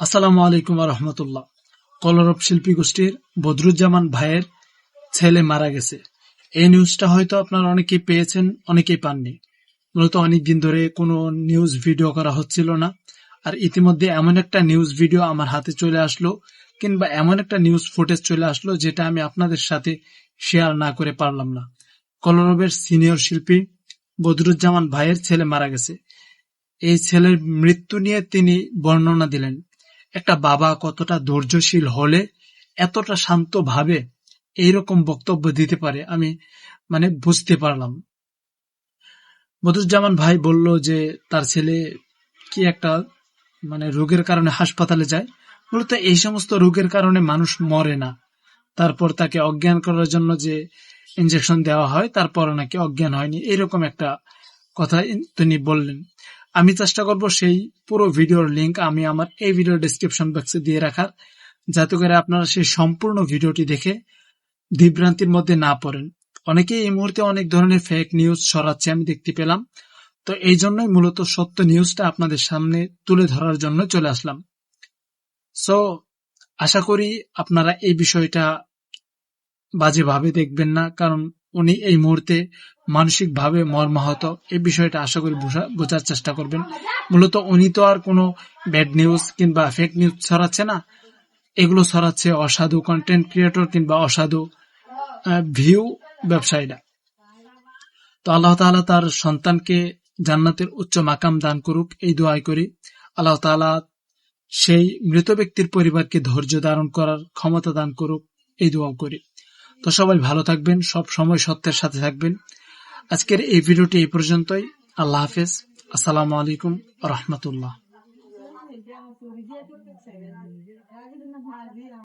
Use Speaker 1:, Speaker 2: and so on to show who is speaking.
Speaker 1: আসসালামু আলাইকুম রহমতুল্লাহ কলরব শিল্পী গোষ্ঠীর বদরুজ্জামান ভাইয়ের ছেলে মারা গেছে। এই নিউজটা হয়তো আপনারা অনেকেই পেয়েছেন, অনেকেই পাননি। মূলত অনেকদিন ধরে কোনো নিউজ ভিডিও করা হচ্ছিল না। আর ইতিমধ্যে এমন একটা নিউজ ভিডিও আমার হাতে চলে আসলো, কিংবা এমন একটা নিউজ ফুটেজ চলে আসলো, যেটা আমি আপনাদের সাথে শেয়ার না করে পারলাম না। কলরবের সিনিয়র শিল্পী বদরুজ্জামান ভাইয়ের ছেলে মারা গেছে। এই ছেলের মৃত্যু নিয়ে তিনি বর্ণনা দিলেন। একটা বাবা কতটা ধৈর্যশীল হলে এতটা শান্তভাবে এইরকম বক্তব্য দিতে পারে, আমি মানে বুঝতে পারলাম। বদরুজ্জামান ভাই বলল যে তার ছেলে কি একটা মানে রোগের কারণে হাসপাতালে যায়। মূলত এই সমস্ত রোগের কারণে মানুষ মরে না। তারপর তাকে অজ্ঞান করার জন্য যে ইঞ্জেকশন দেওয়া হয়, তারপর নাকি অজ্ঞান হয়নি, এরকম একটা কথা তিনি বললেন। আমি চেষ্টা করব সেই পুরো ভিডিওর লিঙ্ক আমি আমার এই ভিডিও ডিসক্রিপশন বক্সে দিয়ে রাখার, যাতে করে আপনারা সেই সম্পূর্ণ ভিডিওটি দেখে বিভ্রান্তির মধ্যে না পড়েন। অনেকেই এই মুহূর্তে অনেক ধরনের ফেক নিউজ ছড়াচ্ছে, আমি দেখতে পেলাম। তো এই জন্যই মূলত সত্য নিউজটা আপনাদের সামনে তুলে ধরার জন্য চলে আসলাম। সো আশা করি আপনারা এই বিষয়টা বাজেভাবে দেখবেন না, কারণ উনি এই মুহূর্তে মানসিকভাবে মর্মাহত। এই বিষয়টা আশা করি বোঝা- বোঝার চেষ্টা করবেন। মূলত উনি তো আর কোনো ব্যাড নিউজ কিংবা ফেক নিউজ ছড়াচ্ছে না। এগুলো ছড়াচ্ছে অসাধু কন্টেন্ট ক্রিয়েটর কিংবা অসাধু ভিউ ব্যবসায়ীরা। তো আল্লাহ তাআলা তার সন্তানকে জান্নাতের উচ্চ মাকাম দান করুক, এই দোয়াই করি। আল্লাহ তাআলা সেই মৃত ব্যক্তির পরিবারকে ধৈর্য ধারণ করার ক্ষমতা দান করুক, এই দোয়া করি। তো সবাই ভালো থাকবেন, সব সময় সত্যের সাথে থাকবেন। আজকের এই ভিডিওটি এই পর্যন্তই। আল্লাহ হাফেজ। আসসালাম আলাইকুম রহমতুল্লাহ।